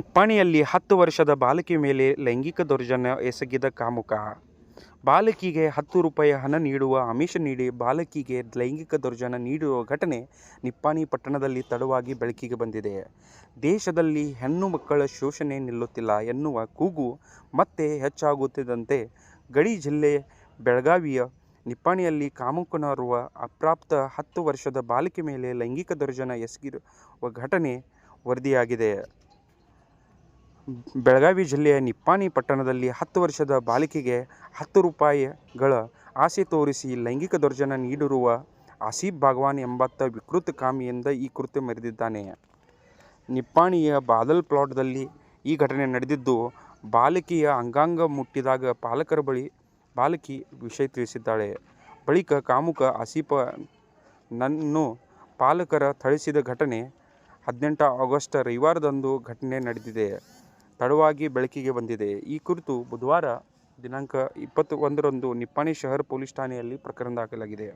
ನಿಪ್ಪಾಣಿಯಲ್ಲಿ ಹತ್ತು ವರ್ಷದ ಬಾಲಕಿ ಮೇಲೆ ಲೈಂಗಿಕ ದೌರ್ಜನ್ಯ ಎಸಗಿದ ಕಾಮುಕ. ಬಾಲಕಿಗೆ ಹತ್ತು ರೂಪಾಯಿ ಹಣ ನೀಡುವ ಆಮಿಷ ನೀಡಿ ಬಾಲಕಿಗೆ ಲೈಂಗಿಕ ದೌರ್ಜನ್ಯ ನೀಡುವ ಘಟನೆ ನಿಪ್ಪಾಣಿ ಪಟ್ಟಣದಲ್ಲಿ ತಡವಾಗಿ ಬೆಳಕಿಗೆ ಬಂದಿದೆ. ದೇಶದಲ್ಲಿ ಹೆಣ್ಣು ಮಕ್ಕಳ ಶೋಷಣೆ ನಿಲ್ಲುತ್ತಿಲ್ಲ ಎನ್ನುವ ಕೂಗು ಮತ್ತೆ ಹೆಚ್ಚಾಗುತ್ತಿದ್ದಂತೆ ಗಡಿ ಜಿಲ್ಲೆ ಬೆಳಗಾವಿಯ ನಿಪ್ಪಾಣಿಯಲ್ಲಿ ಕಾಮುಕನರುವ ಅಪ್ರಾಪ್ತ ಹತ್ತು ವರ್ಷದ ಬಾಲಕಿ ಮೇಲೆ ಲೈಂಗಿಕ ದೌರ್ಜನ್ಯ ಎಸಗಿರುವ ಘಟನೆ ವರದಿಯಾಗಿದೆ. ಬೆಳಗಾವಿ ಜಿಲ್ಲೆಯ ನಿಪ್ಪಾಣಿ ಪಟ್ಟಣದಲ್ಲಿ ಹತ್ತು ವರ್ಷದ ಬಾಲಕಿಗೆ ಹತ್ತು ರೂಪಾಯಿಗಳ ಆಸೆ ತೋರಿಸಿ ಲೈಂಗಿಕ ದೌರ್ಜನ್ಯ ನೀಡಿರುವ ಆಸೀಫ್ ಭಗವಾನ್ ಎಂಬಾತ ವಿಕೃತ ಕಾಮಿಯಿಂದ ಈ ಕೃತ್ಯ ಮೆರೆದಿದ್ದಾನೆ. ನಿಪ್ಪಾಣಿಯ ಬಾದಲ್ ಪ್ಲಾಟ್ದಲ್ಲಿ ಈ ಘಟನೆ ನಡೆದಿದ್ದು, ಬಾಲಕಿಯ ಅಂಗಾಂಗ ಮುಟ್ಟಿದಾಗ ಪಾಲಕರ ಬಳಿ ಬಾಲಕಿ ವಿಷಯ ತಿಳಿಸಿದ್ದಾಳೆ. ಬಳಿಕ ಕಾಮುಕ ಆಸೀಫನನ್ನು ಪಾಲಕರ ಥಳಿಸಿದ ಘಟನೆ ಹದಿನೆಂಟು ಆಗಸ್ಟ್ ರವಿವಾರದಂದು ಘಟನೆ ನಡೆದಿದೆ. ತಡವಾಗಿ ಬೆಳಕಿಗೆ ಬಂದಿದೆ. ಈ ಕುರಿತು ಬುಧವಾರ ದಿನಾಂಕ ಇಪ್ಪತ್ತು ಒಂದರಂದು ನಿಪ್ಪಾಣಿ ಶಹರ್ ಪೊಲೀಸ್ ಠಾಣೆಯಲ್ಲಿ ಪ್ರಕರಣ ದಾಖಲಾಗಿದೆ.